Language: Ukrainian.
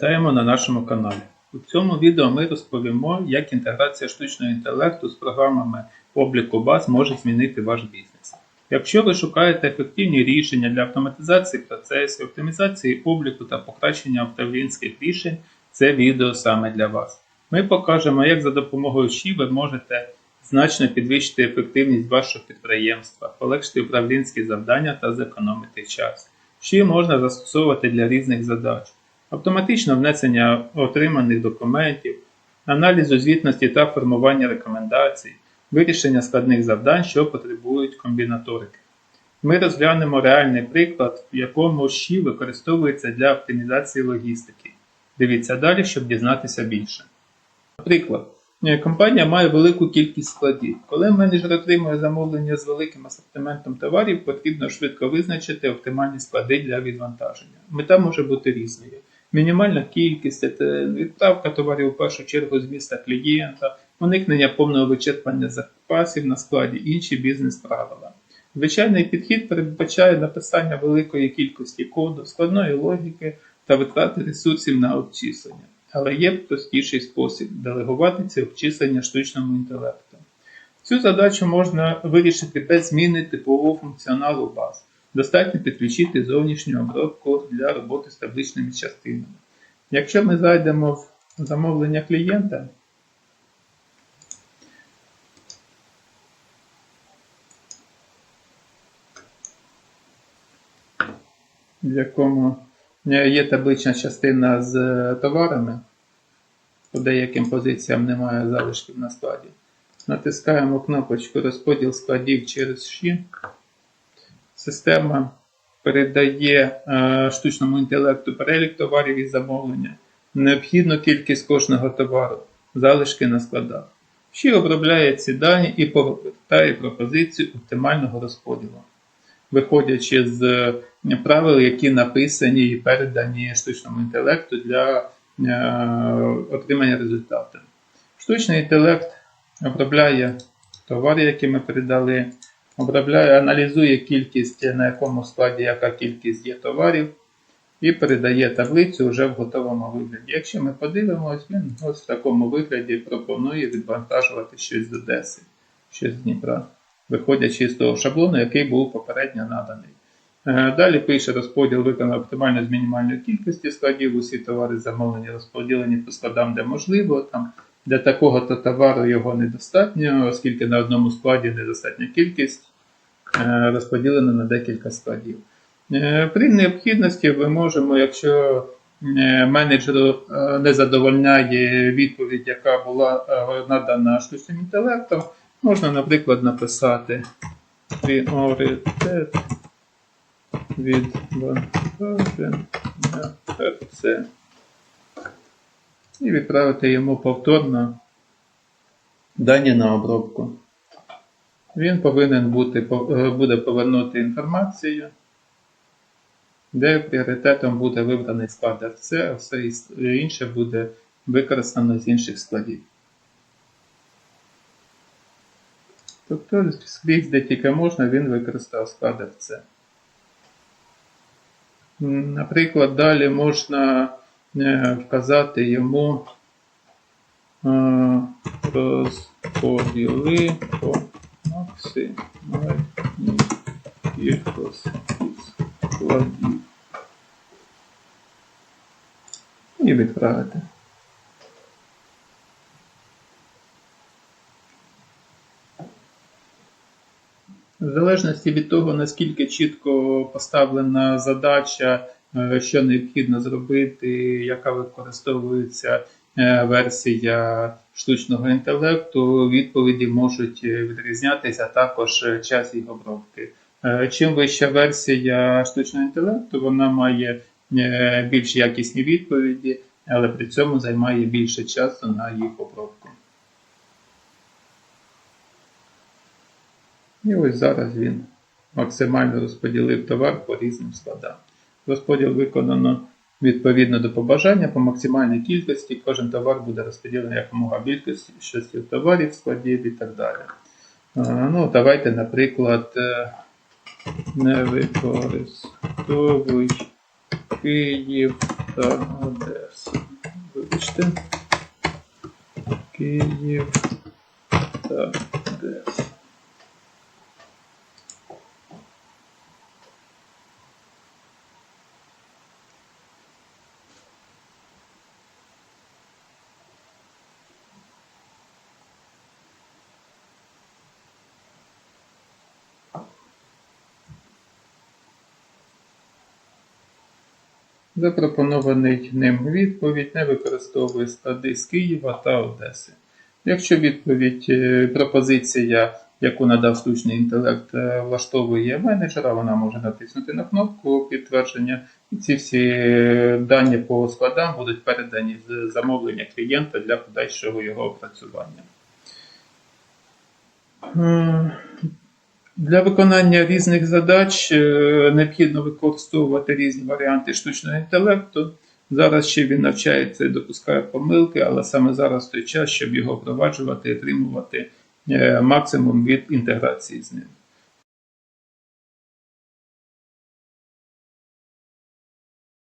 Вітаємо на нашому каналі. У цьому відео ми розповімо, як інтеграція штучного інтелекту з програмами обліку баз може змінити ваш бізнес. Якщо ви шукаєте ефективні рішення для автоматизації процесів, оптимізації обліку та покращення управлінських рішень, це відео саме для вас. Ми покажемо, як за допомогою ЩІ ви можете значно підвищити ефективність вашого підприємства, полегшити управлінські завдання та зекономити час. ЩІ можна застосовувати для різних задач автоматичне внесення отриманих документів, аналізу звітності та формування рекомендацій, вирішення складних завдань, що потребують комбінаторики. Ми розглянемо реальний приклад, в якому щі використовується для оптимізації логістики. Дивіться далі, щоб дізнатися більше. Наприклад, е, компанія має велику кількість складів. Коли менеджер отримує замовлення з великим асортиментом товарів, потрібно швидко визначити оптимальні склади для відвантаження. Мета може бути різною. Мінімальна кількість, це відправка товарів у першу чергу з міста клієнта, уникнення повного вичерпання запасів на складі, інші бізнес-правила. Звичайний підхід передбачає написання великої кількості коду, складної логіки та витрати ресурсів на обчислення. Але є простіший спосіб делегувати ці обчислення штучному інтелекту. Цю задачу можна вирішити без зміни типового функціоналу баз. Достатньо підключити зовнішню обробку для роботи з табличними частинами. Якщо ми зайдемо в замовлення клієнта, в якому є таблична частина з товарами, по деяким позиціям немає залишків на складі. Натискаємо кнопочку розподіл складів через ШІ. Система передає е, штучному інтелекту перелік товарів і замовлення, необхідну кількість кожного товару, залишки на складах. Ще обробляє ці дані і повертає пропозицію оптимального розподілу, виходячи з е, правил, які написані і передані штучному інтелекту для е, отримання результату. Штучний інтелект обробляє товари, які ми передали обробляє, аналізує кількість, на якому складі яка кількість є товарів, і передає таблицю вже в готовому вигляді. Якщо ми подивимось, він ось в такому вигляді пропонує відвантажувати щось з Одеси, щось з Дніпра, виходячи з того шаблону, який був попередньо наданий. Е, Далі пише розподіл виконав оптимально з мінімальної кількості складів, усі товари замовлені розподілені по складам, де можливо. Там Для такого-то товару його недостатньо, оскільки на одному складі недостатня кількість. Е, розподілено на декілька складів. Е, при необхідності ми можемо, якщо е, менеджеру не задовольняє відповідь, яка була надана штучним інтелектом, можна, наприклад, написати пріоритет відвантаження РЦ і відправити йому повторно дані на обробку. Він повинен бути, е, буде повернути інформацію, де пріоритетом буде вибраний склад РЦ, а все інше буде використано з інших складів. Тобто, скрізь, де тільки можна, він використав склад РЦ. Наприклад, далі можна вказати йому е, розподіли по максимальній кількості складів. І відправити. В залежності від того, наскільки чітко поставлена задача, е, що необхідно зробити, яка використовується Е, версія штучного інтелекту, відповіді можуть е, відрізнятися також е, час їх обробки. Чим вища версія штучного інтелекту, вона має більш якісні відповіді, але при цьому займає більше часу на їх обробку. І ось зараз він максимально розподілив товар по різним складам. Розподіл виконано Відповідно до побажання, по максимальній кількості кожен товар буде розподілений якомога більшості товарів, складів і так далі. Ну, Давайте, наприклад, е, не використовуй Київ та Одесу. вибачте. Київ та ДЕС. Запропонований ним відповідь не використовує склади з Києва та Одеси. Якщо відповідь е, пропозиція, яку надав штучний інтелект, е, влаштовує менеджера, вона може натиснути на кнопку підтвердження, і ці всі е, дані по складам будуть передані з замовлення клієнта для подальшого його опрацювання. Для виконання різних задач е, необхідно використовувати різні варіанти штучного інтелекту. Зараз ще він навчається і допускає помилки, але саме зараз той час, щоб його впроваджувати і отримувати е, максимум від інтеграції з ним.